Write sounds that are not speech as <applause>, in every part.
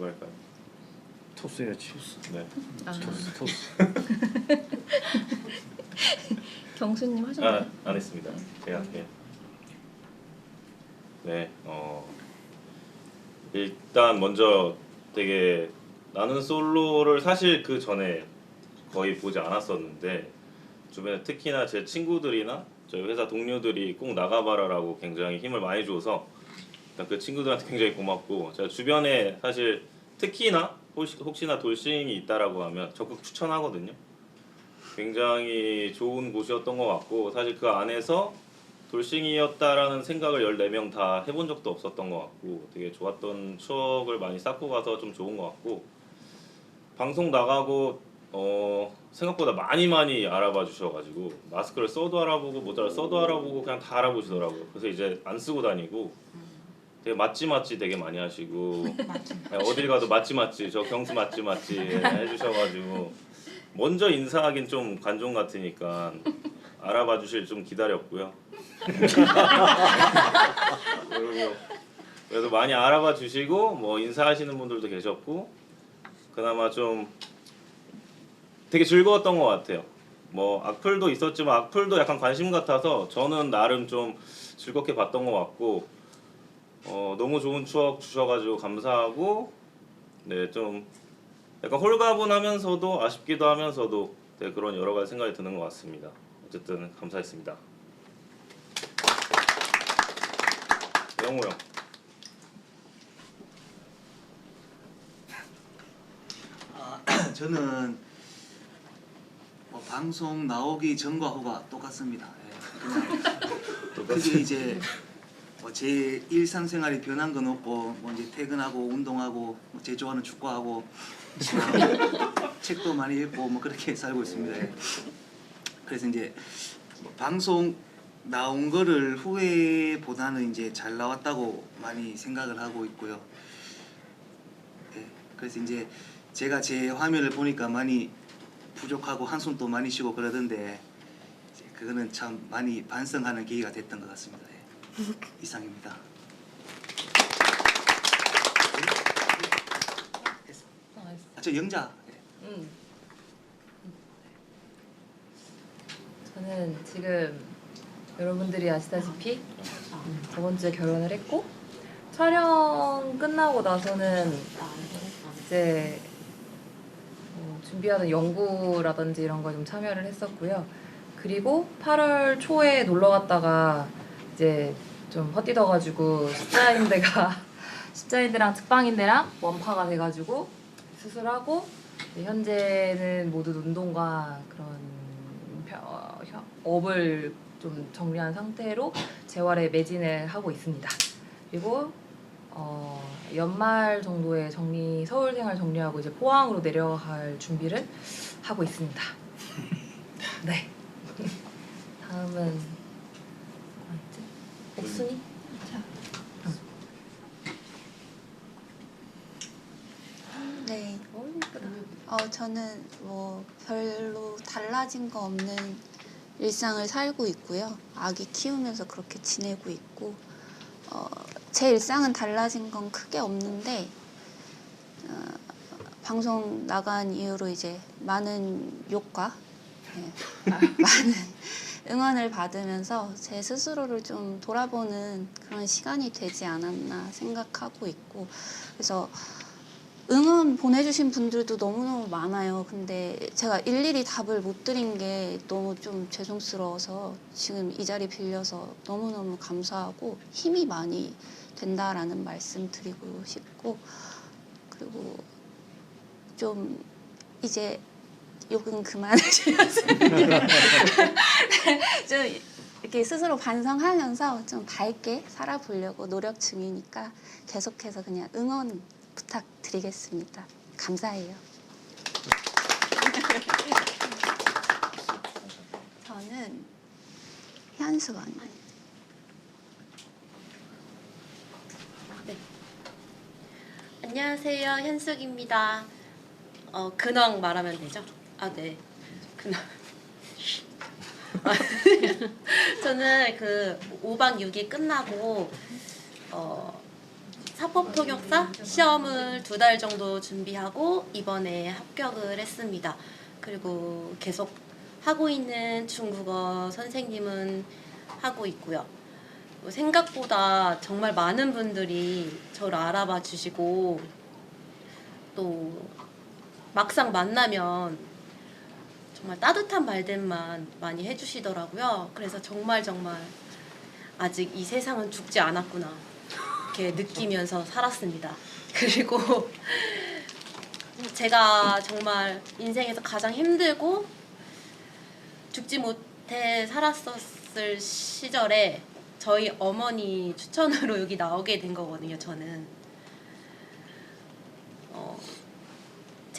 누구 할까요? 토스 해야지. 네. 아, 토스 토스. <laughs> 경수님 하셨나요? 아, 안 했습니다. 제가 할게요. 네, 어 일단 먼저 되게 나는 솔로를 사실 그 전에 거의 보지 않았었는데 주변에 특히나 제 친구들이나 저희 회사 동료들이 꼭 나가봐라라고 굉장히 힘을 많이 줘서 일단 그 친구들한테 굉장히 고맙고 제가 주변에 사실 특히나 혹시, 혹시나 돌싱이 있다라고 하면 적극 추천하거든요. 굉장히 좋은 곳이었던 것 같고 사실 그 안에서 돌싱이었다라는 생각을 14명 다 해본 적도 없었던 것 같고 되게 좋았던 추억을 많이 쌓고 가서 좀 좋은 것 같고 방송 나가고 어 생각보다 많이 많이 알아봐 주셔가지고 마스크를 써도 알아보고 모자를 써도 알아보고 그냥 다 알아보시더라고요 그래서 이제 안 쓰고 다니고 되게 맞지 맞지 되게 많이 하시고 <laughs> 네, 어딜 가도 맞지 맞지 저 경수 맞지 맞지 <laughs> 해주셔가지고 먼저 인사하긴 좀 관종 같으니까 알아봐 주실 좀 기다렸고요. <laughs> 그리고 그래도 많이 알아봐 주시고 뭐 인사하시는 분들도 계셨고 그나마 좀 되게 즐거웠던 것 같아요. 뭐 악플도 있었지만 악플도 약간 관심 같아서 저는 나름 좀 즐겁게 봤던 것 같고 어, 너무 좋은 추억 주셔가지고 감사하고 네 좀 약간 홀가분하면서도 아쉽기도 하면서도 네, 그런 여러 가지 생각이 드는 것 같습니다. 어쨌든 감사했습니다. 영호 형. 아, <clears throat> 저는 뭐 방송 나오기 전과 후가 똑같습니다. 예, 그냥 크게 이제 뭐 제 일상생활이 변한 건 없고 뭐 이제 퇴근하고 운동하고 뭐 제 좋아하는 축구하고 뭐 <laughs> 책도 많이 읽고 뭐 그렇게 살고 있습니다. 예. 그래서 이제 뭐 방송 나온 거를 후회보다는 이제 잘 나왔다고 많이 생각을 하고 있고요. 예, 그래서 이제 제가 제 화면을 보니까 많이 부족하고 한숨 또 많이 쉬고 그러던데 그거는 참 많이 반성하는 계기가 됐던 것 같습니다. 예. 이상입니다. 아, 저 영자. 예. 음. 저는 지금 여러분들이 아시다시피 음, 저번 주에 결혼을 했고 촬영 끝나고 나서는 이제 뭐 준비하는 연구라든지 이런 거 좀 참여를 했었고요. 그리고 8월 초에 놀러 갔다가 이제 좀 헛디뎌가지고 십자인대가 십자인대랑 <laughs> 측방인대랑 원파가 돼가지고 수술하고 현재는 모두 운동과 그런 업을 좀 정리한 상태로 재활에 매진을 하고 있습니다. 그리고 어, 연말 정도에 정리 서울 생활 정리하고 이제 포항으로 내려갈 준비를 하고 있습니다. <laughs> 네. <laughs> 다음은 순이? 네. 어. 어, 저는 뭐 별로 달라진 거 없는 일상을 살고 있고요. 아기 키우면서 그렇게 지내고 있고, 어, 제 일상은 달라진 건 크게 없는데, 어, 방송 나간 이후로 이제 많은 욕과 네, <laughs> 많은 응원을 받으면서 제 스스로를 좀 돌아보는 그런 시간이 되지 않았나 생각하고 있고, 그래서 응원 보내주신 분들도 너무너무 많아요. 근데 제가 일일이 답을 못 드린 게 너무 좀 죄송스러워서 지금 이 자리 빌려서 너무너무 감사하고 힘이 많이 된다라는 말씀 드리고 싶고 그리고 좀 이제 욕은 그만하시면서 <laughs> 좀 이렇게 스스로 반성하면서 좀 밝게 살아보려고 노력 중이니까 계속해서 그냥 응원 부탁드리겠습니다. 감사해요. <laughs> 저는 현수 언니. 안녕하세요 현숙입니다. 어 근황 말하면 되죠? 아 네. 아, <laughs> 저는 그 5박 6일 끝나고 어 사법 통역사 시험을 두 달 정도 준비하고 이번에 합격을 했습니다. 그리고 계속 하고 있는 중국어 선생님은 하고 있고요. 뭐 생각보다 정말 많은 분들이 저를 알아봐 주시고 또 막상 만나면 정말 따뜻한 말들만 많이 해주시더라고요. 그래서 정말 정말 아직 이 세상은 죽지 않았구나 이렇게 느끼면서 살았습니다. <laughs> 그리고 제가 정말 인생에서 가장 힘들고 죽지 못해 살았었을 시절에 저희 어머니 추천으로 여기 나오게 된 거거든요. 저는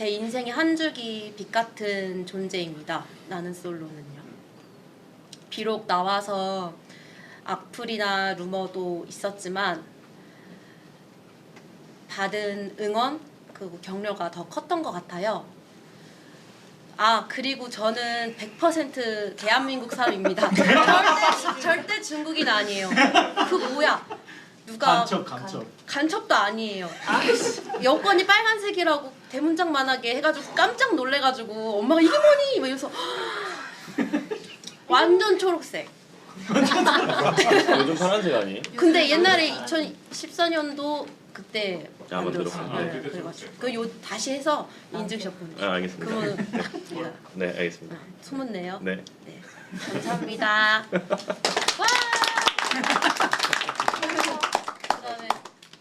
제 인생의 한 줄기 빛 같은 존재입니다. 나는 솔로는요. 비록 나와서 악플이나 루머도 있었지만 받은 응원 그리고 격려가 더 컸던 것 같아요. 아 그리고 저는 100% 대한민국 사람입니다. 절대 <laughs> 절대 중국인 아니에요. 그 뭐야? 누가 간첩 간첩 간첩도 아니에요. 여권이 빨간색이라고 대문짝만하게 해가지고 깜짝 놀래가지고 엄마가 이게 뭐니? 막 이러면서 <gasps> 완전 초록색. 요즘 파란색 아니에요? <laughs> 근데 옛날에 2014년도 그때 아, 만들었어요. 만들었구나. 네, 그래가지고 그요 다시 해서 인증샷 보내. 아 알겠습니다. 그러면 제가 네 알겠습니다. 소문 내요. 네. 네. 감사합니다. 와. <laughs> 그다음에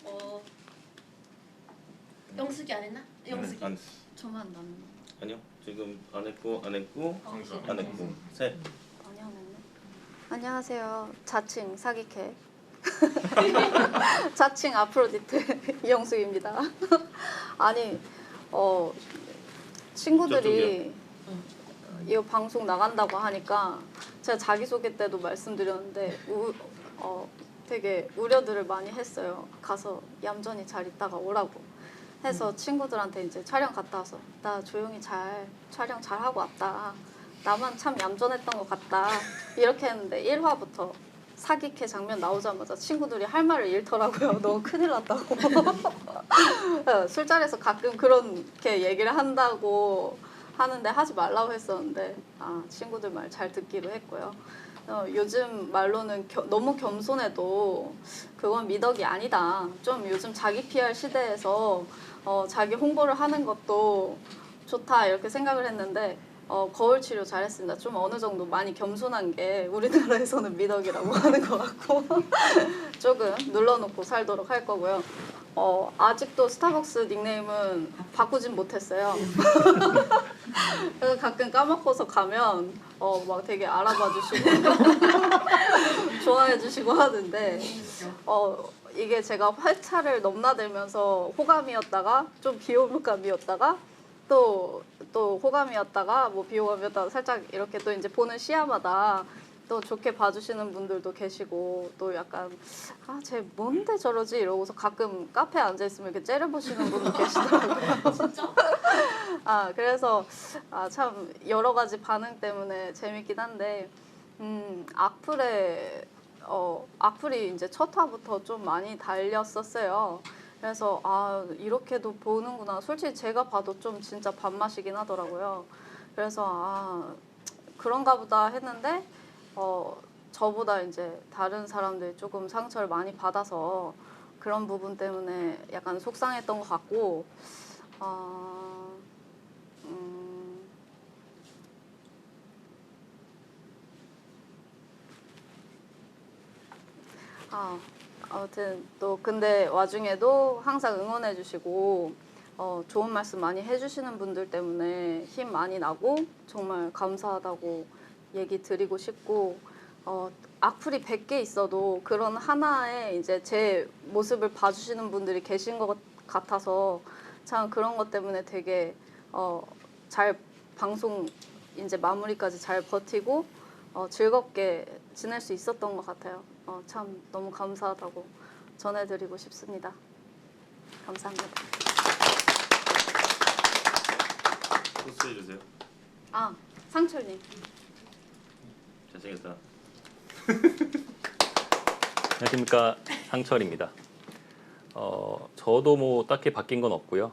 어 영숙이 안 했나? 영숙이. 안 저만 남 아니요 지금 안 했고 안 했고 항상 안 했고 셋. 아니 안 했네. 안녕하세요. 자칭 사기캐. <laughs> 자칭 아프로디트 <laughs> 이영숙입니다. <laughs> 아니 어 친구들이 이 방송 나간다고 하니까 제가 자기소개 때도 말씀드렸는데 우, 어, 되게 우려들을 많이 했어요. 가서 얌전히 잘 있다가 오라고 해서 친구들한테 이제 촬영 갔다 와서 나 조용히 잘 촬영 잘 하고 왔다. 나만 참 얌전했던 것 같다. 이렇게 했는데 1화부터 사기캐 장면 나오자마자 친구들이 할 말을 잃더라고요. <laughs> 너무 큰일 났다고. 어, <laughs> 술자리에서 가끔 그렇게 얘기를 한다고 하는데 하지 말라고 했었는데 아, 친구들 말 잘 듣기로 했고요. 어, 요즘 말로는 겨- 너무 겸손해도 그건 미덕이 아니다. 좀 요즘 자기 PR 시대에서 어, 자기 홍보를 하는 것도 좋다 이렇게 생각을 했는데 어, 거울 치료 잘했습니다. 좀 어느 정도 많이 겸손한 게 우리나라에서는 미덕이라고 <laughs> 하는 것 같고 <laughs> 조금 눌러놓고 살도록 할 거고요. 어, 아직도 스타벅스 닉네임은 바꾸진 못했어요. <laughs> 가끔 까먹고서 가면 어, 막 되게 알아봐 주시고 좋아해 주시고 하는데 어, 이게 제가 회차를 넘나들면서 호감이었다가 좀 비호감이었다가 또, 또 호감이었다가 뭐 비호감이었다가 살짝 이렇게 또 이제 보는 시야마다 또 좋게 봐주시는 분들도 계시고 또 약간 아 쟤 뭔데 저러지 이러고서 가끔 카페에 앉아 있으면 이렇게 째려보시는 분도 계시더라고요. 진짜? <laughs> 아 그래서 아 참 여러 가지 반응 때문에 재밌긴 한데 음 악플에 어 악플이 이제 첫 화부터 좀 많이 달렸었어요. 그래서 아 이렇게도 보는구나. 솔직히 제가 봐도 좀 진짜 밥맛이긴 하더라고요. 그래서 아 그런가 보다 했는데 어 저보다 이제 다른 사람들이 조금 상처를 많이 받아서 그런 부분 때문에 약간 속상했던 것 같고 아 아, 아무튼 또 근데 와중에도 항상 응원해 주시고 어, 좋은 말씀 많이 해주시는 분들 때문에 힘 많이 나고 정말 감사하다고 얘기 드리고 싶고 어, 악플이 100개 있어도 그런 하나에 이제 제 모습을 봐주시는 분들이 계신 것 같아서 참 그런 것 때문에 되게 어, 잘 방송 이제 마무리까지 잘 버티고 어, 즐겁게 지낼 수 있었던 것 같아요. 어, 참 너무 감사하다고 전해드리고 싶습니다. 감사합니다. 토스 해 주세요. 아 상철님. 잘생겼다. <laughs> 안녕하십니까 상철입니다. 어, 저도 뭐 딱히 바뀐 건 없고요.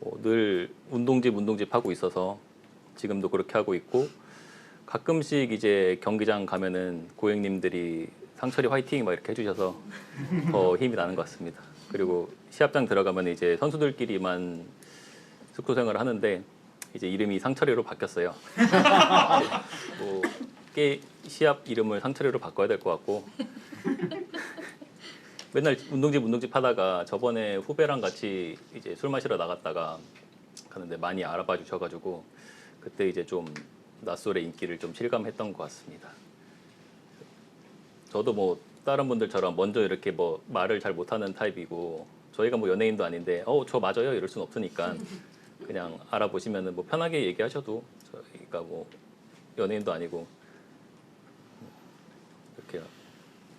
뭐 늘 운동집 운동집 하고 있어서 지금도 그렇게 하고 있고 가끔씩 이제 경기장 가면은 고객님들이 상철이 화이팅 막 이렇게 해주셔서 더 힘이 나는 것 같습니다. 그리고 시합장 들어가면 이제 선수들끼리만 숙소 생활을 하는데 이제 이름이 상철이로 바뀌었어요. <laughs> 뭐 게 시합 이름을 상철이로 바꿔야 될 것 같고 맨날 운동집 운동집 하다가 저번에 후배랑 같이 이제 술 마시러 나갔다가 가는데 많이 알아봐 주셔가지고 그때 이제 좀 낯설의 인기를 좀 실감했던 것 같습니다. 저도 뭐 다른 분들처럼 먼저 이렇게 뭐 말을 잘 못하는 타입이고 저희가 뭐 연예인도 아닌데 어 저 맞아요 이럴 순 없으니까 그냥 알아보시면은 뭐 편하게 얘기하셔도 저희가 뭐 연예인도 아니고 이렇게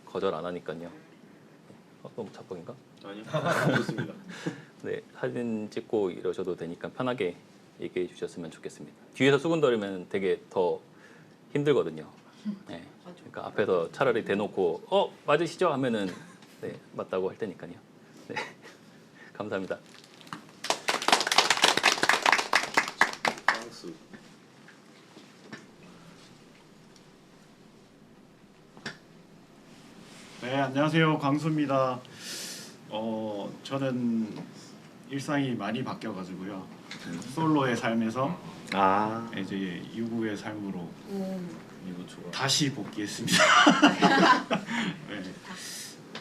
거절 안 하니까요. 어, 너무 자뻑인가? 아니요 <laughs> 좋습니다. 네 사진 찍고 이러셔도 되니까 편하게 얘기해 주셨으면 좋겠습니다. 뒤에서 수군거리면 되게 더 힘들거든요. <laughs> 네. 그러니까 앞에서 차라리 대놓고 어 맞으시죠 하면은 네 맞다고 할 테니까요. 네 <laughs> 감사합니다. 네, 안녕하세요. 광수입니다. 어, 저는 일상이 많이 바뀌어 가지고요. 솔로의 삶에서 아 이제 유부의 삶으로 좋아. 다시 복귀했습니다. <laughs> 네.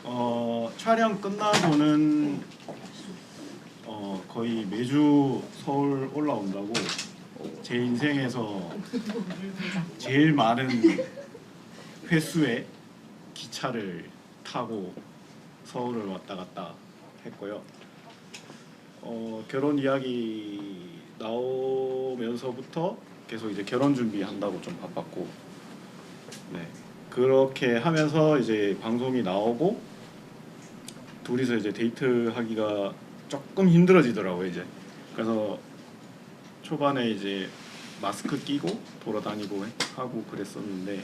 어, 촬영 끝나고는 어, 거의 매주 서울 올라온다고 제 인생에서 제일 많은 횟수의 기차를 타고 서울을 왔다 갔다 했고요. 어, 결혼 이야기 나오면서부터 계속 이제 결혼 준비한다고 좀 바빴고. 네. 그렇게 하면서 이제 방송이 나오고 둘이서 이제 데이트 하기가 조금 힘들어지더라고요 이제. 그래서 초반에 이제 마스크 끼고 돌아다니고 하고 그랬었는데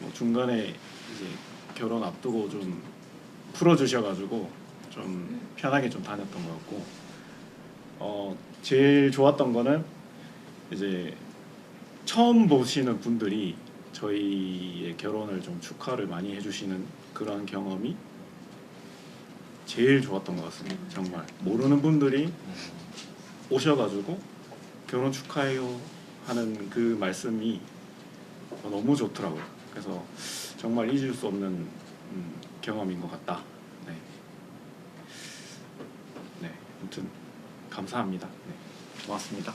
뭐 중간에 이제 결혼 앞두고 좀 풀어주셔가지고 좀 편하게 좀 다녔던 것 같고. 어 제일 좋았던 거는 이제 처음 보시는 분들이 저희의 결혼을 좀 축하를 많이 해주시는 그런 경험이 제일 좋았던 것 같습니다. 정말 모르는 분들이 오셔가지고 결혼 축하해요 하는 그 말씀이 너무 좋더라고요. 그래서 정말 잊을 수 없는 음, 경험인 것 같다. 네. 네, 아무튼 감사합니다. 네, 고맙습니다.